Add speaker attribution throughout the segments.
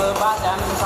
Speaker 1: เบอร์บ้านแจ่มใส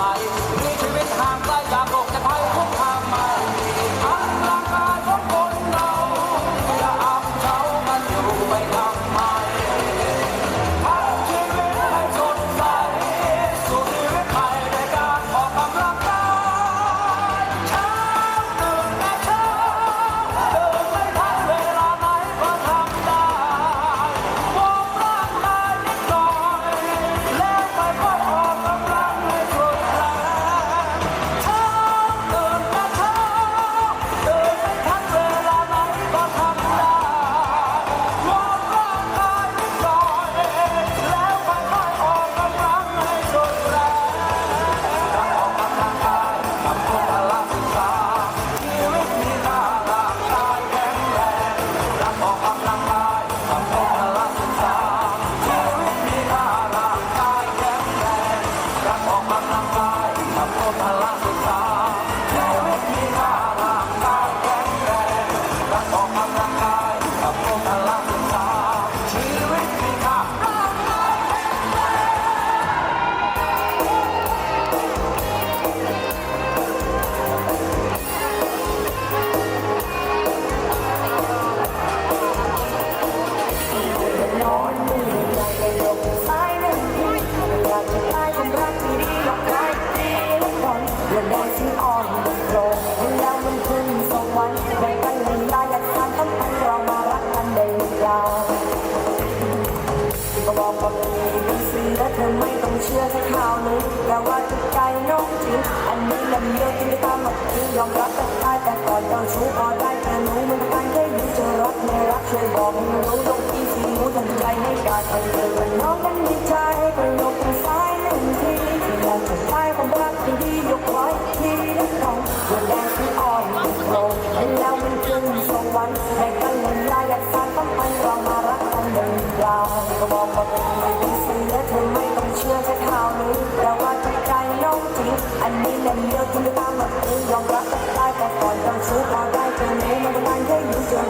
Speaker 1: ชื่อสักคราวนึงแปลว่าจะใจน้องจริงอันนี้และมีเรื่องที่ไม่ตามมาจริยอมรับแต่ได้แต่ก่อนตอนชู้พอได้แต่รู้มันกันแค่รู้จะรักไม่รักช่วยบอกมันรู้ลงที่ที่รู้ทำใจให้การมันเกิดมัน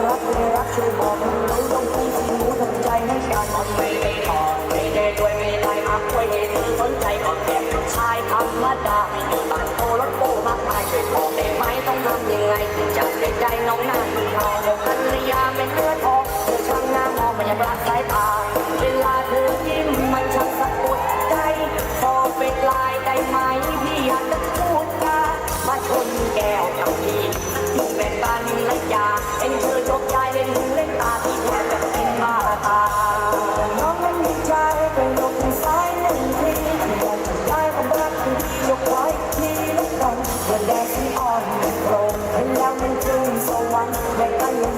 Speaker 1: รักไม่รักช่วยบอกมันน้องต้องที่รู้ทำใจให้การมไม่ได้ถอไม่ได้ด้วยไม่ได้พักไว้ในมือสนใจก่อนแบบชายธรรมดาไม่มีบัตรโตรถโปมากมายช่วยบอกได้ไหมต้องทำยังไงจากใจน้องนานคุณเองเดี๋ยนรยั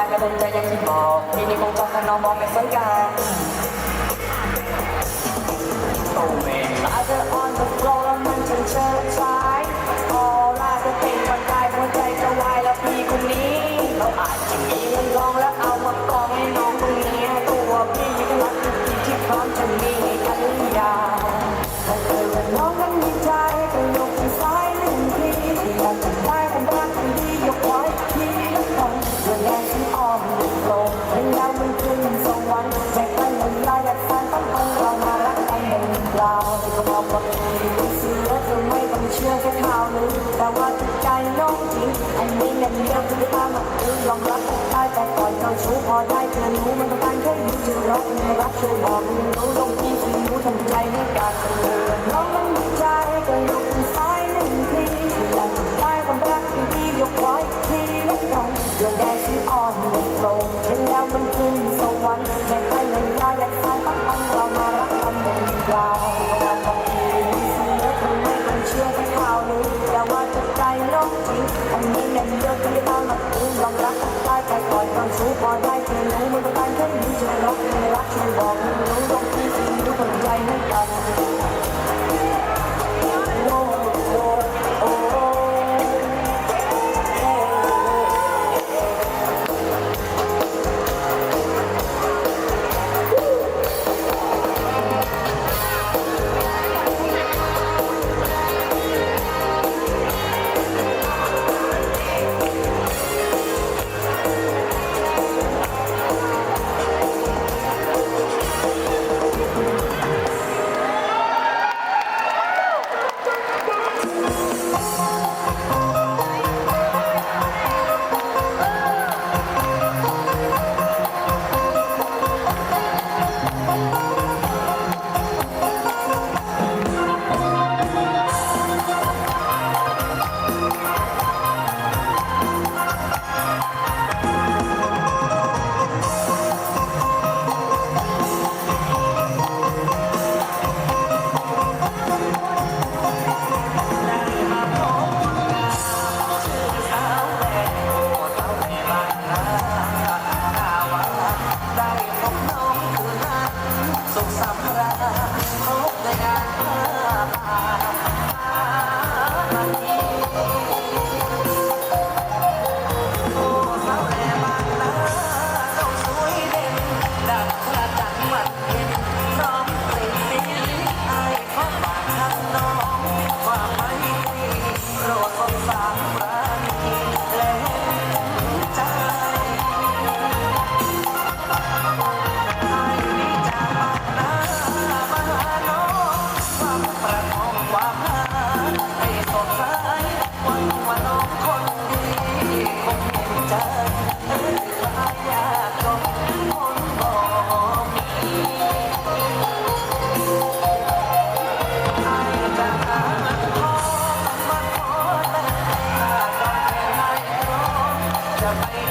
Speaker 1: ายก็โดนใจยังคิดบอกทีนี้คงต้องสนองมองไม่สนกันโอเม่อาจจะอ่อนกับโลกแล้วมันเชิดชา อันนี้เงินเยอะหรือเปล่ามันคือยอมรับได้แต่ก่อนเราชู้พอได้เธอรู้มันต้องการแค่ยิ้มเธอรับเธอรักเธอบอกมันรู้ลงที่ที่รู้ทำใจไม่กันเธอ
Speaker 2: จะไป